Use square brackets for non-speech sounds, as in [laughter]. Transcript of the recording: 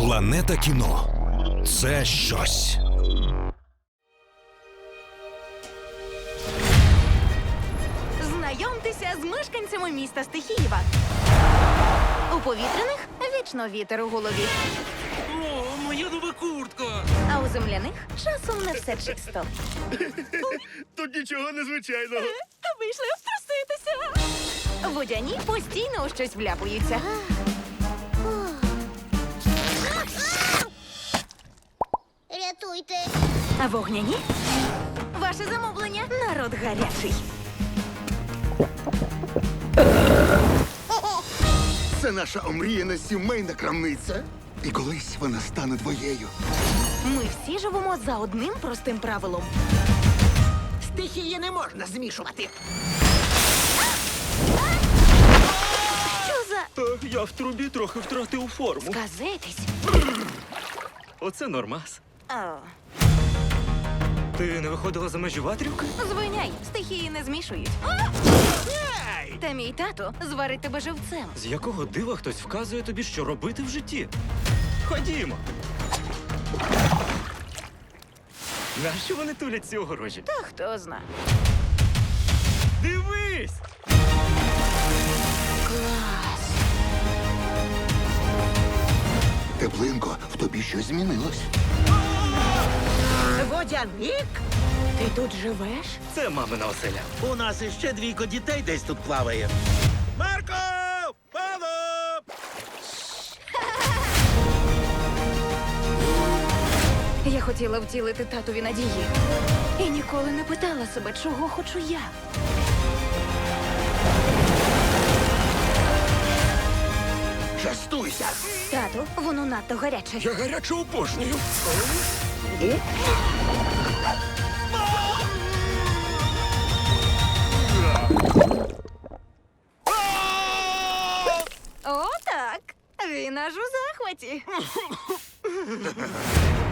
Планета кіно це щось. Знайомтеся з мешканцями міста Стихіїва. У повітряних вічно вітер у голові, О, моя нова куртка! а у земляних часом не все чисто. [laughs] Тут нічого незвичайного. Вийшли втруситися. Водяні постійно у щось вляпуються. А вогняні? Ваше замовлення народ гарячий. Це наша омріяна сімейна крамниця. І колись вона стане твоєю. Ми всі живемо за одним простим правилом. Стихії не можна змішувати. Що за Я в трубі трохи втратив форму. казетись? Оце нормас. О, Ти не виходила за межі ватрівки? звиняй, стихії не змішують. Та мій тато зварить тебе живцем. З якого дива хтось вказує тобі, що робити в житті? Ходімо. Нащо вони туляться у огорожі? Та хто зна. Дивись! Клас. Теплинко, в тобі щось змінилось. Водяник? Ти тут живеш? Це мамина оселя. У нас іще двійко дітей десь тут плаває. Марко! Павло! Я хотіла втілити татові надії. І ніколи не питала себе, чого хочу я. Частуйся! Тату, воно надто гаряче. Я гаряче обожнюю. О, так. Він аж у захваті. [laughs]